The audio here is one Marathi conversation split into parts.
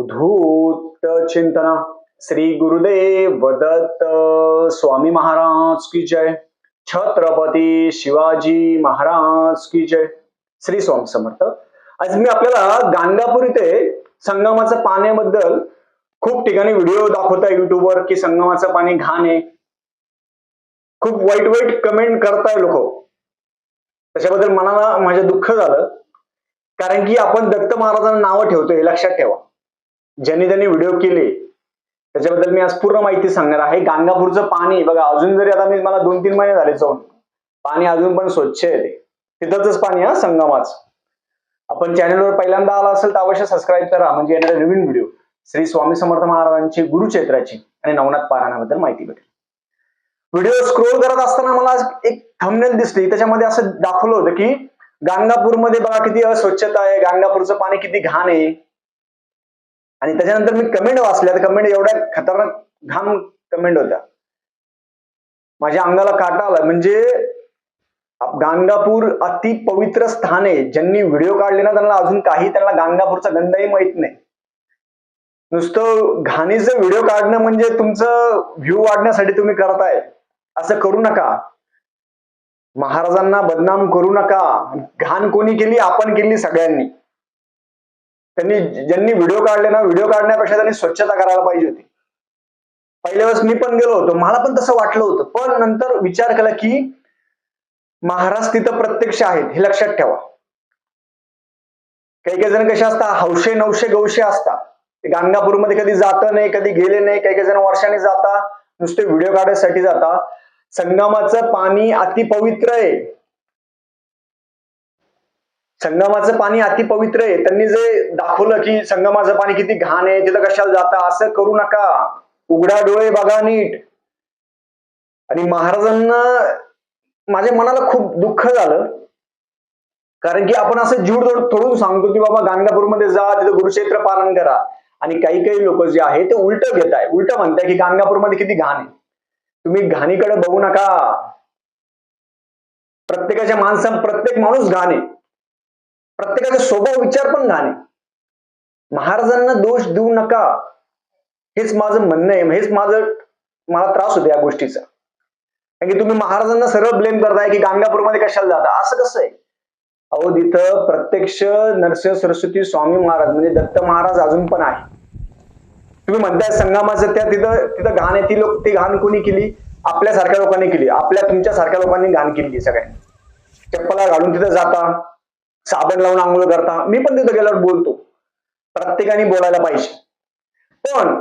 अवधूत चिंतना श्री गुरुदेव दत्त स्वामी महाराज की जय. छत्रपती शिवाजी महाराज की जय. श्री स्वामी समर्थ. आज मी आपल्याला गाणगापूर इथे संगमाच्या पाण्याबद्दल खूप ठिकाणी व्हिडिओ दाखवताय युट्यूबवर की संगमाचं पाणी घाण आहे. खूप वाईट वाईट कमेंट करताय लोक. त्याच्याबद्दल मनाला माझ्या दुःख झालं. कारण की आपण दत्त महाराजांना नावं ठेवतोय लक्षात ठेवा. ज्यांनी त्यांनी व्हिडिओ केले त्याच्याबद्दल मी आज पूर्ण माहिती सांगणार आहे. गाणगापूरचं पाणी बघा अजून जरी आता मी मला दोन तीन महिने झाले जाऊन पाणी अजून पण स्वच्छ आहे. ते तिथंच पाणी हा संगमाच. आपण चॅनलवर पहिल्यांदा आला असेल तर अवश्य सबस्क्राईब करा. म्हणजे येणारे नवीन व्हिडिओ श्री स्वामी समर्थ महाराजांची गुरुक्षेत्राची आणि नवनाथ पारायणाबद्दल माहिती भेटेल. व्हिडिओ स्क्रोल करत असताना मला एक थंबनेल दिसली. त्याच्यामध्ये असं दाखवलं होतं की गाणगापूरमध्ये बघा किती अस्वच्छता आहे गाणगापूरचं पाणी किती घाण आहे. आणि त्याच्यानंतर मी कमेंट वाचल्या तर कमेंट एवढ्या खतरनाक घाण कमेंट होत्या. माझ्या अंगाला काटा आला. म्हणजे गाणगापूर अति पवित्र स्थान आहे. ज्यांनी व्हिडिओ काढले ना त्यांना अजून काही त्यांना गाणगापूरचा गंधही माहीत नाही. नुसतं घाणीचं व्हिडिओ काढणं म्हणजे तुमचं व्ह्यू वाढण्यासाठी तुम्ही करताय. असं करू नका. महाराजांना बदनाम करू नका. घाण कोणी केली आपण केली सगळ्यांनी. त्यांनी ज्यांनी व्हिडिओ काढले ना व्हिडिओ काढण्यापेक्षा त्यांनी स्वच्छता करायला पाहिजे होती. पहिल्या वेळेस मी पण गेलो होतो मला पण तसं वाटलं होतं. पण नंतर विचार केला की महाराज तिथं प्रत्यक्ष आहेत हे लक्षात ठेवा. काही काही जण कसे असतात हौशे नवशे गौशे असतात. ते गाणगापूरमध्ये कधी जात नाही कधी गेले नाही काही काही जण वर्षाने जाता नुसते व्हिडिओ काढण्यासाठी जाता. संगमाचं पाणी अति पवित्र आहे. संगमाचं पाणी अति पवित्र आहे. त्यांनी जे दाखवलं की संगमाचं पाणी किती घाण आहे तिथं कशाला जाता? असं करू नका. उघडा डोळे बघा नीट. आणि महाराजांना माझ्या मनाला खूप दुःख झालं. कारण की आपण असं जीव थोडून सांगतो की बाबा गाणगापूरमध्ये जा तिथं गुरुक्षेत्र पालन करा. आणि काही काही लोक जे आहे ते उलट घेत आहे उलट म्हणताय की गाणगापूरमध्ये किती घाण आहे. तुम्ही घाणीकडे बघू नका. प्रत्येकाच्या माणसा प्रत्येक माणूस घाण आहे. प्रत्येकाचा स्वभाव विचार पण घाण आहे. महाराजांना दोष देऊ नका. हेच माझं म्हणणं आहे. हेच माझं मला त्रास होतो या गोष्टीचा. कारण की तुम्ही महाराजांना सरळ ब्लेम करताय की गाणगापूरमध्ये कशाला जाता? असं कसं आहे? अहो तिथं प्रत्यक्ष नरसिंह सरस्वती स्वामी महाराज म्हणजे दत्त महाराज अजून पण आहे. तुम्ही म्हणताय संगमाचं त्या तिथं तिथं घाण आहे. ती लोक ती घाण कोणी केली? आपल्यासारख्या लोकांनी केली. आपल्या तुमच्या सारख्या लोकांनी घाण केली सगळ्यांनी. चप्पला घालून तिथं जाता. साबण लावून आंघोळ करता. मी पण तिथं गेल्यावर बोलतो. प्रत्येकाने बोलायला पाहिजे. पण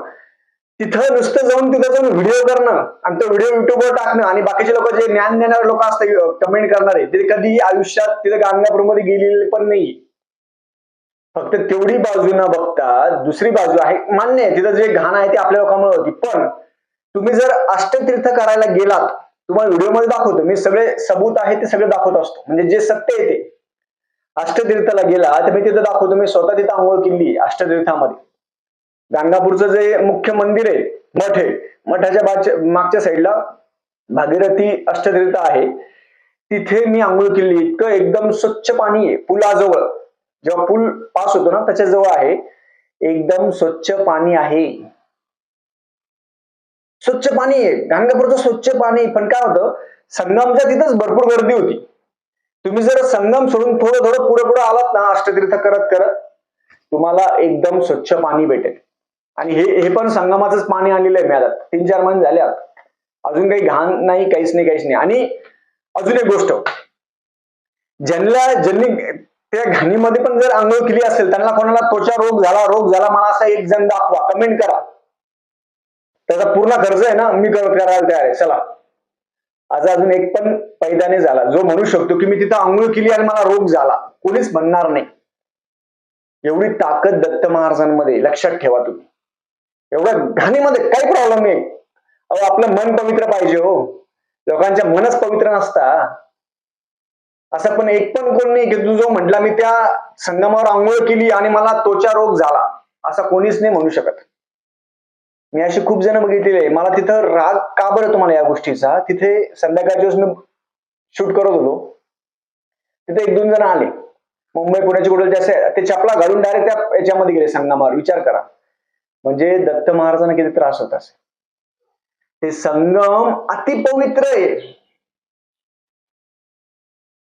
तिथं नुसतं जाऊन तिथं जाऊन व्हिडिओ करणं आणि तो व्हिडिओ युट्यूबवर टाकणं आणि बाकीचे लोक जे ज्ञान देणारे लोक असतात कमेंट करणारे ते कधी आयुष्यात तिथं गाणगापूरमध्ये गेलेले पण नाही. फक्त तेवढी बाजू न बघता दुसरी बाजू आहे मान्य आहे तिथं जे घाण आहे ते आपल्या लोकांमुळे होती पण तुम्ही जर अष्टतीर्थ करायला गेलात तुम्हाला व्हिडिओमध्ये दाखवतो. मी सगळे सबूत आहे ते सगळे दाखवत असतो. म्हणजे जे सत्य आहे ते. अष्टतीर्थाला गेला तर मी तिथं दाखवतो मी स्वतः तिथं आंघोळ केली अष्टतीर्थामध्ये. गाणगापूरचं जे मुख्य मंदिर आहे मठ आहे मठाच्या मागच्या साईडला भागीरथी अष्टतीर्थ आहे. तिथे मी आंघोळ केली. इतकं एकदम स्वच्छ पाणी आहे पुलाजवळ. जेव्हा पूल पास होतो ना त्याच्याजवळ आहे. एकदम स्वच्छ पाणी आहे. स्वच्छ पाणी आहे. गाणगापूरचं स्वच्छ पाणी पण काय होतं संगमच्या तिथंच भरपूर गर्दी होती. तुम्ही जर संगम सोडून थोडं थोडं पुढे पुढे आलात ना अष्टतीर्थ करत करत तुम्हाला एकदम स्वच्छ पाणी भेटेल. आणि हे हे पण संगमाचंच पाणी आलेलं आहे मिळालं तीन चार महिने झाले अजून काही घाण नाही काहीच नाही काहीच नाही. आणि अजून एक गोष्ट. ज्यांना ज्यांनी त्या घाणीमध्ये पण जर आंघोळ केली असेल त्यांना कोणाला त्वचा रोग झाला रोग झाला मला असा एक जण दाखवा. कमेंट करा. त्याचा पूर्ण खर्च आहे ना मी करायला तयार आहे. चला. आज अजून एक पण पैदाने झाला. जो म्हणू शकतो की मी तिथं आंघोळ केली आणि मला रोग झाला. कोणीच म्हणणार नाही. एवढी ताकद दत्त महाराजांमध्ये लक्षात ठेवा तुम्ही. एवढ्या घाणीमध्ये काही प्रॉब्लेम नाही. अहो आपलं मन पवित्र पाहिजे हो. लोकांच्या मनच पवित्र नसता. असं पण एक पण कोण नाही की तू जो म्हटला मी त्या संगमावर आंघोळ केली आणि मला त्वचा रोग झाला. असा कोणीच नाही म्हणू शकत. मी अशी खूप जण बघितलेले आहे. मला तिथं राग का बरं तुम्हाला या गोष्टीचा? तिथे संध्याकाळच्या वेळेस मी शूट करत होतो. तिथे एक दोन जण आले. मुंबई पुण्याचे कुठे असे ते चपला घालून डायरेक्ट त्या याच्यामध्ये गेले संगमावर. विचार करा. म्हणजे दत्त महाराजांना किती त्रास होत असे ते संगम अतिपवित्र आहे.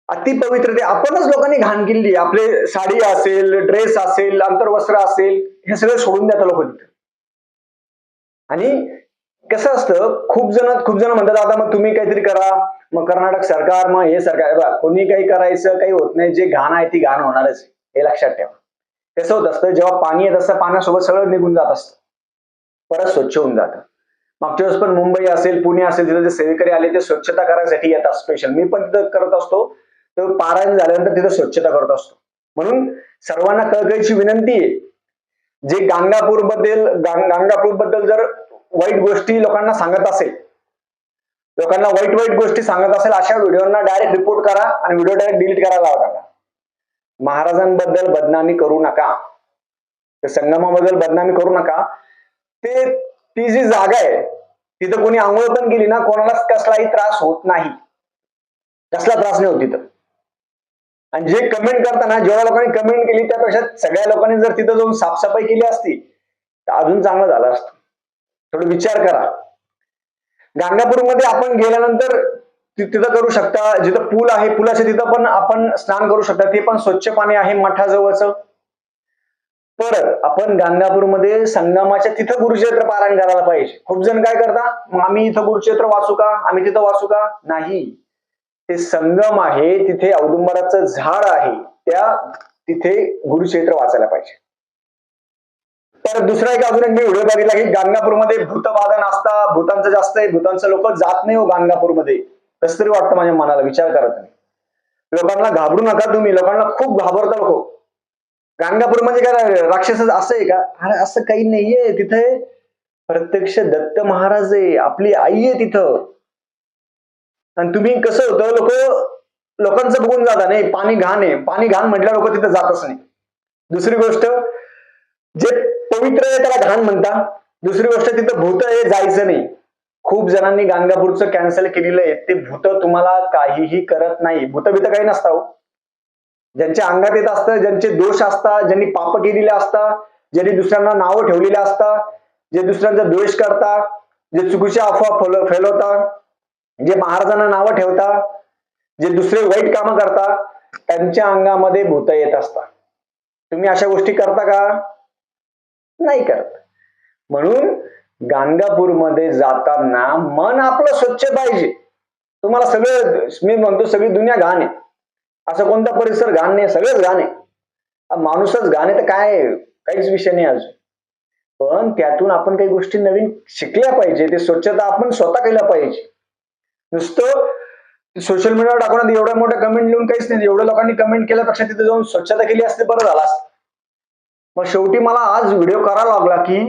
अतिपवित्र ते आपणच लोकांनी घाण केली आपले साडी असेल ड्रेस असेल अंतर्वस्त्र असेल हे सगळं सोडून द्या लोक तिथे. आणि कसं असतं खूप जण खूप जण म्हणतात आता मग तुम्ही काहीतरी करा. मग कर्नाटक सरकार मग हे सरकार बघा, कोणी काही करायचं काही होत नाही जे घाण आहे ती घाण होणारच हे लक्षात ठेवा. कसं होत असतं जेव्हा पाणी येत असतं पाण्यासोबत सगळं निघून जात असतं. परत स्वच्छ होऊन जातं. मागच्या वेळेस पण मुंबई असेल पुणे असेल तिथे जे सेवेकरी आले ते स्वच्छता करायसाठी येतात स्पेशल मी पण तिथं करत असतो तर पारायण झाल्यानंतर तिथं स्वच्छता करत असतो. म्हणून सर्वांना कळकळीची विनंती आहे जे गांगापूरबद्दल गांगापूरबद्दल जर वाईट गोष्टी लोकांना सांगत असेल लोकांना वाईट वाईट गोष्टी सांगत असेल अशा व्हिडिओना डायरेक्ट रिपोर्ट करा आणि व्हिडिओ डायरेक्ट डिलीट करायला लावा त्यांना. महाराजांबद्दल बदनामी करू नका. संगमाबद्दल बदनामी करू नका. ते ती जी जागा आहे तिथं कोणी आंघोळ पण गेली ना कोणालाच कसलाही त्रास होत नाही. कसला त्रास नाही होत तिथं. आणि जे कमेंट करताना जेव्हा लोकांनी कमेंट केली त्यापेक्षा सगळ्या लोकांनी जर तिथं जाऊन साफसफाई केली असती तर अजून चांगलं झालं असतं. थोडं विचार करा. गाणगापूरमध्ये आपण गेल्यानंतर तिथं करू शकता जिथं पूल आहे पुलाच्या तिथं पण आपण स्नान करू शकता ते पण स्वच्छ पाणी आहे मठाजवळचं. परत आपण गाणगापूरमध्ये संगमाच्या तिथं गुरुक्षेत्र पारायण करायला पाहिजे. खूप जण काय करता मग आम्ही इथं गुरुक्षेत्र वाचू का? आम्ही तिथं वाचू का? नाही. ते संगम आहे तिथे औदुंबराचं झाड आहे त्या तिथे गुरुक्षेत्र वाचायला पाहिजे. तर दुसरा एक अजून एक मी व्हिडिओ बघितला की गाणगापूरमध्ये भूतबाधा असता भूतांचं जास्त आहे भूतांचं लोक जात नाही हो गाणगापूरमध्ये कसं तरी वाटतं माझ्या मनाला विचार करत नाही लोकांना घाबरू नका तुम्ही लोकांना खूप घाबरता लोक. गाणगापूर म्हणजे काय राक्षस असं आहे का? अरे असं काही नाहीये तिथे प्रत्यक्ष दत्त महाराज आहे आपली आई आहे तिथं. आणि तुम्ही कसं होतं लोक लोकांचं बघून जाता नाही पाणी घाण आहे. पाणी घाण म्हटल्या लोक तिथं जातच नाही. दुसरी गोष्ट जे पवित्र आहे त्याला घाण म्हणता. दुसरी गोष्ट तिथं भूत आहे जायचं नाही. खूप जणांनी गाणगापूरचं कॅन्सल केलेलं आहे. ते भूत तुम्हाला काहीही करत नाही. भूत भीत काही नसतं हो. ज्यांच्या अंगात येत असतं ज्यांचे दोष असतात ज्यांनी पाप केलेले असतात ज्यांनी दुसऱ्यांना नावं ठेवलेली असतात जे दुसऱ्यांचा द्वेष करता जे चुकीच्या अफवा फैलवता जे महाराजांना नावं ठेवता जे दुसरे वाईट कामं करता त्यांच्या अंगामध्ये भूत येत असतात. तुम्ही अशा गोष्टी करता का? नाही करत. म्हणून गाणगापूरमध्ये जाताना मन आपलं स्वच्छ पाहिजे. तुम्हाला सगळं मी म्हणतो सगळी दुनिया घाण आहे. असं कोणता परिसर घाण नाही सगळंच घाण आहे. माणूसच घाण आहे तर काय काहीच विषय नाही अजून. पण त्यातून आपण काही गोष्टी नवीन शिकल्या पाहिजे ते स्वच्छता आपण स्वतः केल्या पाहिजे. नुसतं सोशल मीडियावर टाकून एवढ्या मोठ्या कमेंट लिहून काहीच नाही. एवढ्या लोकांनी कमेंट केल्यापेक्षा तिथे जाऊन स्वच्छता केली असते बरं झालं असतं. मग शेवटी मला आज व्हिडिओ करावा लागला की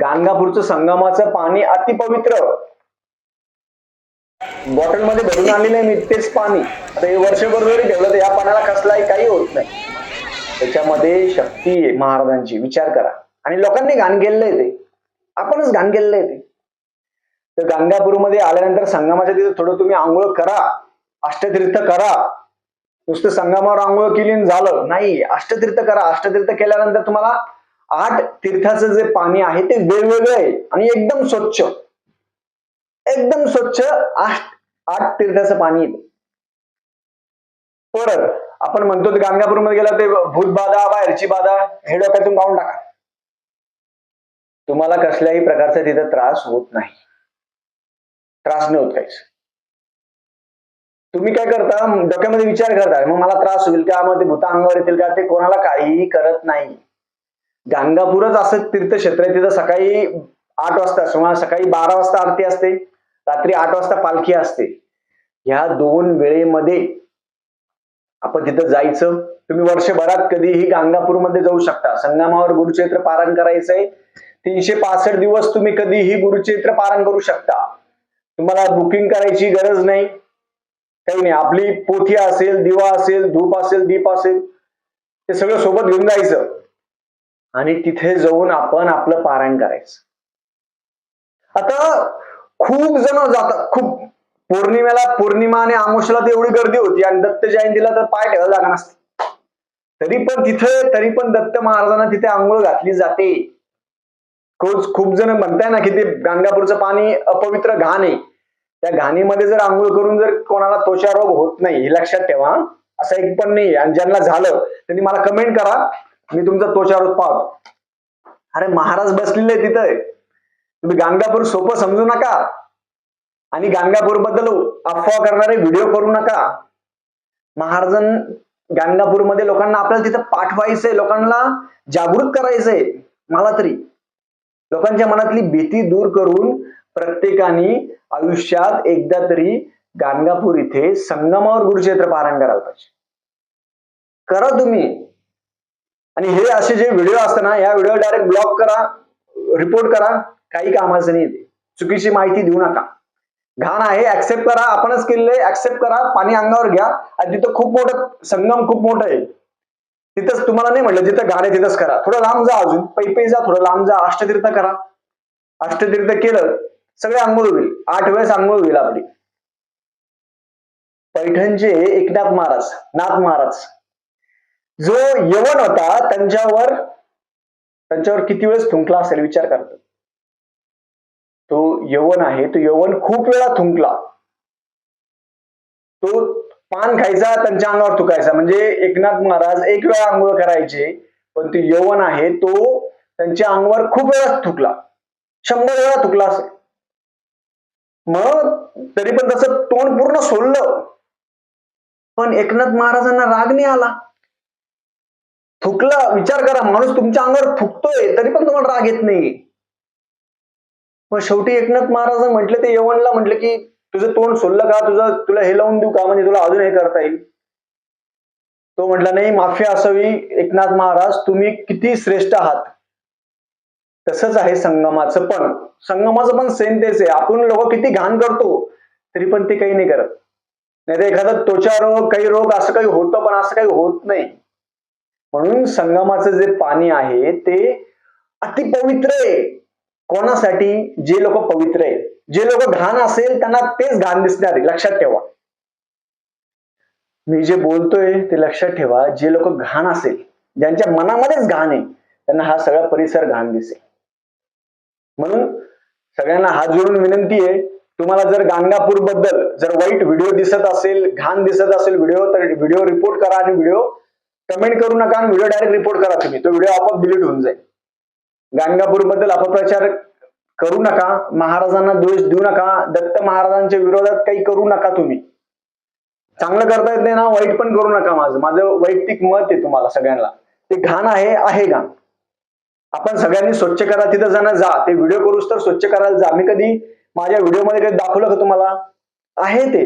गाणगापूरचं संगमाचं पाणी अतिपवित्र. बॉटलमध्ये भरून आलेलं आहे मी तेच पाणी. आता हे वर्षभर जरी ठेवलं तर या पाण्याला कसलाही काही होत नाही. त्याच्यामध्ये शक्ती आहे महाराजांची विचार करा. आणि लोकांनी घाण केलेलं आहे ते. आपणच घाण केलेलं आहे ते. तर गाणगापूरमध्ये आल्यानंतर संगमाच्या तिथे थोडं तुम्ही आंघोळ करा. अष्टतीर्थ करा. नुसतं संगमावर आंघोळ केली आणि झालं. नाही अष्टतीर्थ करा. अष्टतीर्थ केल्यानंतर तुम्हाला आठ तीर्थाचं जे पाणी आहे ते वेगवेगळं आहे आणि एकदम स्वच्छ. एकदम स्वच्छ आठ आठ तीर्थाचं पाणी येते परत आपण म्हणतो ते गाणगापूरमध्ये गेला ते भूतबाधा बाहेरची बाधा हे डोक्यातून पाहून टाका. तुम्हाला कसल्याही प्रकारचा तिथं त्रास होत नाही. त्रास नाही होत काहीच. तुम्ही काय करता डोक्यामध्ये विचार करता मग मला त्रास होईल का मग ते भूत अंगावर येतील का ते कोणाला काहीही करत नाही. गाणगापूरच असं तीर्थक्षेत्र आहे तिथं सकाळी आठ वाजता किंवा सकाळी बारा वाजता आरती असते रात्री आठ वाजता पालखी असते. ह्या दोन वेळेमध्ये आपण तिथं जायचं. तुम्ही वर्षभरात कधीही गाणगापूरमध्ये जाऊ शकता. संगमावर गुरुचरित्र पारण करायचंय. तीनशे पासष्ट दिवस तुम्ही कधीही गुरुचरित्र पारण करू शकता. तुम्हाला बुकिंग करायची गरज नाही. काही नाही आपली पोथी असेल दिवा असेल धूप असेल दीप असेल ते सगळं सोबत घेऊन जायचं. आणि तिथे जाऊन आपण आपलं पारायण करायचं. आता खूप जण जातात खूप. पौर्णिमेला पौर्णिमा आणि आमोशला तर एवढी गर्दी होती आणि दत्त जयंतीला तर पाय ठेवायला जागा नसते. तरी पण तिथे तरी पण दत्त महाराजांना तिथे आंघोळ घातली जाते. खूप खूप जण म्हणताय ना की ते गाणगापूरचं पाणी अपवित्र घाण आहे. त्या घाणीमध्ये जर आंघोळ करून जर कोणाला त्वचारोग होत नाही हे लक्षात ठेवा असं एक पण नाही आणि ज्यांना झालं त्यांनी मला कमेंट करा मी तुमचा त्वचारोग पाहतो. अरे महाराज बसलेले तिथं. तुम्ही गाणगापूर सोपं समजू नका. आणि गाणगापूरबद्दल अफवा करणारे व्हिडिओ करू नका. महाराजन गाणगापूरमध्ये लोकांना आपल्याला तिथं पाठवायचंय लोकांना जागृत करायचंय. मला तरी. लोकांच्या मनातली भीती दूर करून प्रत्येकाने आयुष्यात एकदा तरी गाणगापूर इथे संगमावर गुरुक्षेत्र पारायण करायला पाहिजे. करा तुम्ही. आणि हे असे जे व्हिडिओ असताना या व्हिडिओ डायरेक्ट ब्लॉक करा रिपोर्ट करा काही कामाचं नाही ते. चुकीची माहिती देऊ नका. घाण आहे ऍक्सेप्ट करा. आपणच केलेले ऍक्सेप्ट करा. पाणी अंगावर घ्या. आणि तिथं खूप मोठं संगम खूप मोठं आहे. तिथंच तुम्हाला नाही म्हटलं जिथं गाणे तिथंच करा. थोडं लांब जा अजून. पै पै जा थोडं लांब जा. अष्टतीर्थ करा. अष्टतीर्थ केलं सगळे आंघोळ होईल. आठ वेळेस आंघोळ होईल आपली. पैठणचे एकनाथ महाराज नाथ महाराज. जो यवन होता त्यांच्यावर त्यांच्यावर किती वेळेस थुंकला असेल विचार करतो तो यवन आहे तो यवन खूप वेळा थुंकला. तो पान खायचा त्यांच्या अंगावर थुकायचा. म्हणजे एकनाथ महाराज एक वेळा आंघोळ करायचे पण ते यवन आहे तो त्यांच्या अंगावर खूप वेळा थुकला. शंभर वेळा थुकला असेल. मग तरी पण तसं तोंड पूर्ण सोडलं. पण एकनाथ महाराजांना राग नाही आला. थुकला. विचार करा. माणूस तुमच्या अंगावर थुकतोय तरी पण तुम्हाला राग येत नाही. मग शेवटी एकनाथ महाराज म्हटले ते यवनला म्हटलं की तुझं तोंड सोडलं का? तुझं तुला हे लावून देऊ का? म्हणजे तुला अजून हे करता येईल. तो म्हटला नाही माफी असावी एकनाथ महाराज. तुम्ही किती श्रेष्ठ आहात. तसंच आहे संगमाचं पण. संगमाचं पण सेम तेच आहे. आपण लोक किती घाण करतो तरी पण ते काही नाही करत. नाही तर एखादा त्वचा रोग काही रोग असं काही होतं पण असं काही होत नाही. म्हणून संगमाचं जे पाणी आहे ते अति पवित्र आहे. कोणासाठी? जे लोक पवित्र आहे. जे लोक घाण असेल त्यांना तेच घाण दिसणार आहे. लक्षात ठेवा. मी जे बोलतोय ते लक्षात ठेवा. जे लोक घाण असेल ज्यांच्या मनामध्येच घाण आहे त्यांना हा सगळा परिसर घाण दिसेल. म्हणून सगळ्यांना हात जोडून विनंती आहे तुम्हाला जर गाणगापूरबद्दल जर वाईट व्हिडिओ दिसत असेल घाण दिसत असेल व्हिडिओ तर व्हिडिओ रिपोर्ट करा आणि व्हिडिओ कमेंट करू नका आणि व्हिडिओ डायरेक्ट रिपोर्ट करा तुम्ही. तो व्हिडिओ आपोआप डिलीट होऊन जाईल. गाणगापूरबद्दल अपप्रचार करू नका महाराजांना द्वेष देऊ नका दत्त महाराजांच्या विरोधात काही करू नका तुम्ही. चांगलं करता येत नाही ना वाईट पण करू नका माझं. माझं वैयक्तिक मत आहे तुम्हाला सगळ्यांना. ते घाण आहे आहे घाण. आपण सगळ्यांनी स्वच्छ करा तिथं जाणं जा. ते व्हिडिओ करूच तर स्वच्छ करायला जा. मी कधी माझ्या व्हिडिओमध्ये कधी दाखवलं का तुम्हाला? आहे ते.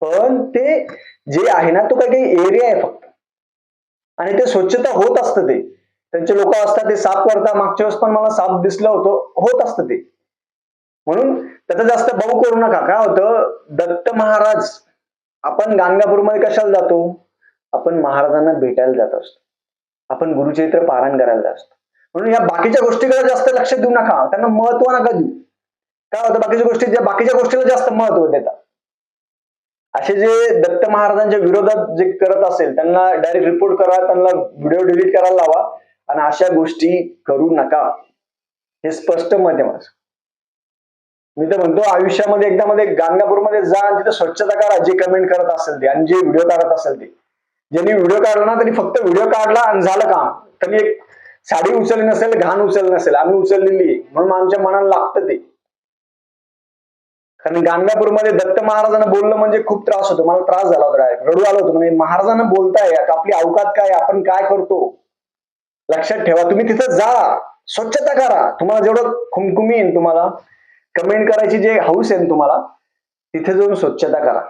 पण ते जे आहे ना तो काही काही एरिया आहे फक्त. आणि ते स्वच्छता होत असतं ते. त्यांचे लोक असतात ते साफ करतात. मागच्या वेळेस पण मला साफ दिसलं होतं. होत असतं ते. म्हणून त्याचा जास्त भाऊ करू नका. काय होतं? दत्त महाराज आपण गाणगापूरमध्ये कशाला जातो? आपण महाराजांना भेटायला जात असतो. आपण गुरुचरित्र पारायण करायला जात असतो. म्हणून या बाकीच्या गोष्टीकडे जास्त लक्ष देऊ नका. त्यांना महत्त्व नका देऊ. काय होतं? बाकीच्या गोष्टी ज्या बाकीच्या गोष्टीला जास्त महत्त्व देतात. असे जे दत्त महाराजांच्या विरोधात जे करत असेल त्यांना डायरेक्ट रिपोर्ट करा त्यांना व्हिडिओ डिलीट करायला लावा आणि अशा गोष्टी करू नका. हे स्पष्ट मत आहे माझं. मी तर म्हणतो आयुष्यामध्ये एकदा मध्ये गाणगापूरमध्ये जा आणि तिथे स्वच्छता करा जे कमेंट करत असेल ते आणि जे व्हिडिओ काढत असेल ते. ज्यांनी व्हिडिओ काढला ना त्यांनी फक्त व्हिडिओ काढला आणि झालं का त्यांनी एक साडी उचलली नसेल घाण उचलली नसेल आम्ही उचललेली म्हणून आमच्या मनाला लागतं ते. कारण गाणगापूरमध्ये दत्त महाराजांना बोललं म्हणजे खूप त्रास होतो. मला त्रास झाला होता डायरेक्ट रडू आलो होतो. म्हणजे महाराजांना बोलताय आता आपली अवकात काय आपण काय करतो? लक्षात ठेवा. तुम्ही तिथं जा. स्वच्छता करा. तुम्हाला जेवढं खुमखुमी येईल तुम्हाला कमेंट करायची जे हाऊस आहे तुम्हाला तिथे जाऊन स्वच्छता करा.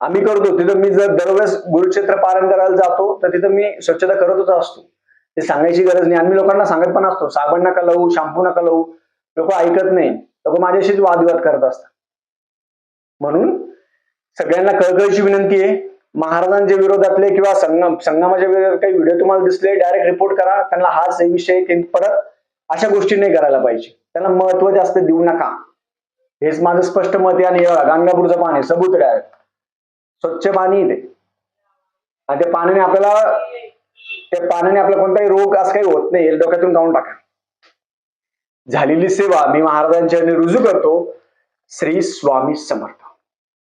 आम्ही करतो. तिथं मी जर दरवेळेस गुरुक्षेत्र पारण करायला जातो तर तिथं मी स्वच्छता करतच असतो. ते सांगायची गरज नाही. आम्ही लोकांना सांगत पण असतो साबण नका लावू शॅम्पू नका लावू. लोक ऐकत नाही. लोक माझ्याशीच वादविवाद करत असतात. म्हणून सगळ्यांना कळकळीची विनंती आहे महाराजांच्या विरोधातले किंवा संगम संगमाच्या विरोधात काही व्हिडिओ तुम्हाला दिसले डायरेक्ट रिपोर्ट करा. त्यांना हाच विषय परत अशा गोष्टी नाही करायला पाहिजे. त्यांना महत्त्व जास्त देऊ नका. हेच माझं स्पष्ट मत आहे आणि गाणगापूरचं पाणी सबूत डायरेक्ट स्वच्छ पाणी ते. आणि त्या पाण्याने आपल्याला त्या पाण्याने आपला कोणताही रोग असं काही होत नाही. डोक्यातून गाऊन टाका. झालेली सेवा मी महाराजांच्या रुजू करतो. श्री स्वामी समर्थ.